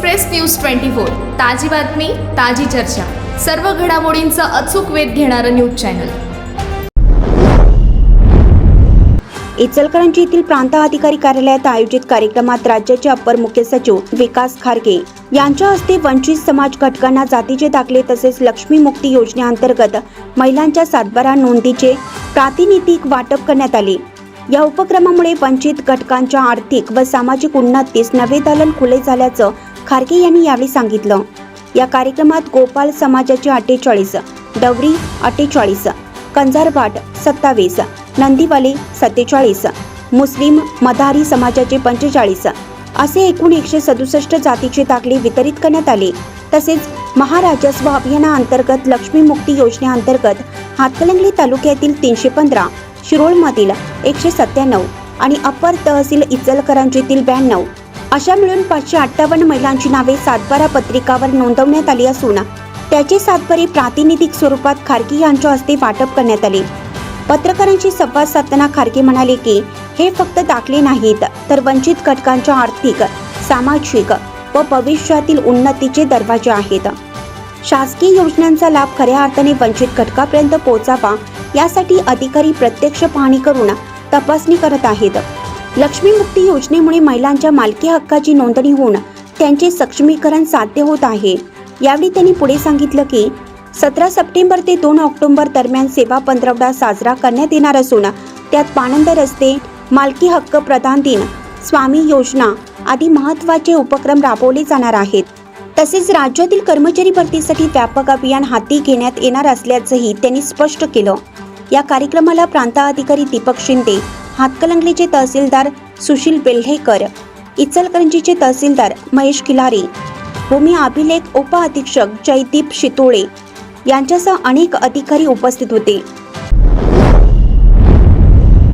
Express news twenty four. ताजी बातमी ताजी चर्चा. सर्व घडामोडींचा अचूक वेध घेणारं न्यूज चॅनल. इचलकरंजी येथील प्रांत अधिकारी कार्यालयात आयोजित कार्यक्रमात राज्याचे अप्पर मुख्य सचिव विकास खारगे यांच्या हस्ते वंचित समाज घटकांना जातीचे दाखले तसेच लक्ष्मी मुक्ती योजनेअंतर्गत महिलांच्या सातबारा नोंदीचे प्रातिनिधिक वाटप करण्यात आले. या उपक्रमामुळे वंचित घटकांच्या आर्थिक व सामाजिक उन्नतीस नवे दालन खुले झाल्याचं खारगे यांनी यावेळी सांगितलं. या कार्यक्रमात गोपाल समाजाचे अठ्ठेचाळीस डवरी अठ्ठेचाळीस कंजारवाट सत्तावीस नंदीवाले सत्तेचाळीस मुस्लिम मदारी समाजाचे पंचेचाळीस असे एकूण एकशे सदुसष्ट जातीचे दाखले वितरित करण्यात आले. तसेच महाराजस्व अभियानाअंतर्गत लक्ष्मी मुक्ती योजनेअंतर्गत हातकलंगली तालुक्यातील तीनशे पंधरा शिरोळमधील एकशे सत्त्याण्णव आणि अप्पर तहसील इचलकरंजीतील ब्याण्णव अशा मिळून पाचशे अठ्ठावन्न महिलांची नावे सातबारा पत्रिकावर नोंदवण्यात आली असून त्याचे सातबारे प्रातिनिधिक स्वरूपात खारगे यांच्या हस्ते वाटप करण्यात आले. पत्रकारांशी संवाद साधताना खारगे म्हणाले की हे फक्त दाखले नाहीत तर वंचित घटकांच्या आर्थिक सामाजिक व भविष्यातील उन्नतीचे दरवाजे आहेत. शासकीय योजनांचा लाभ खऱ्या अर्थाने वंचित घटकापर्यंत पोहोचावा यासाठी अधिकारी प्रत्यक्ष पाहणी करून तपासणी करत आहेत. लक्ष्मी मुक्ती योजनेमुळे महिलांच्या मालकी हक्काची नोंदणी होऊन त्यांचे सक्षमीकरण साध्य होत आहे. यावेळी त्यांनी पुढे सांगितलं की सतरा सप्टेंबर ते दोन ऑक्टोबर दरम्यान सेवा पंधरवडा साजरा करण्यात येणार असून त्यात पाणंद रस्ते मालकी हक्क प्रदान दिन स्वामी योजना आदी महत्त्वाचे उपक्रम राबवले जाणार आहेत. तसेच राज्यातील कर्मचारी भरतीसाठी व्यापक अभियान हाती घेण्यात येणार असल्याचंही त्यांनी स्पष्ट केलं. या कार्यक्रमाला प्रांताधिकारी दीपक शिंदे हातकलंगलीचे तहसीलदार सुशील बेल्हेकर इचलकरंजीचे तहसीलदार महेश किलारी भूमी अभिलेख उप अधीक्षक जयदीप शितोळे यांच्यासह अनेक अधिकारी उपस्थित होते.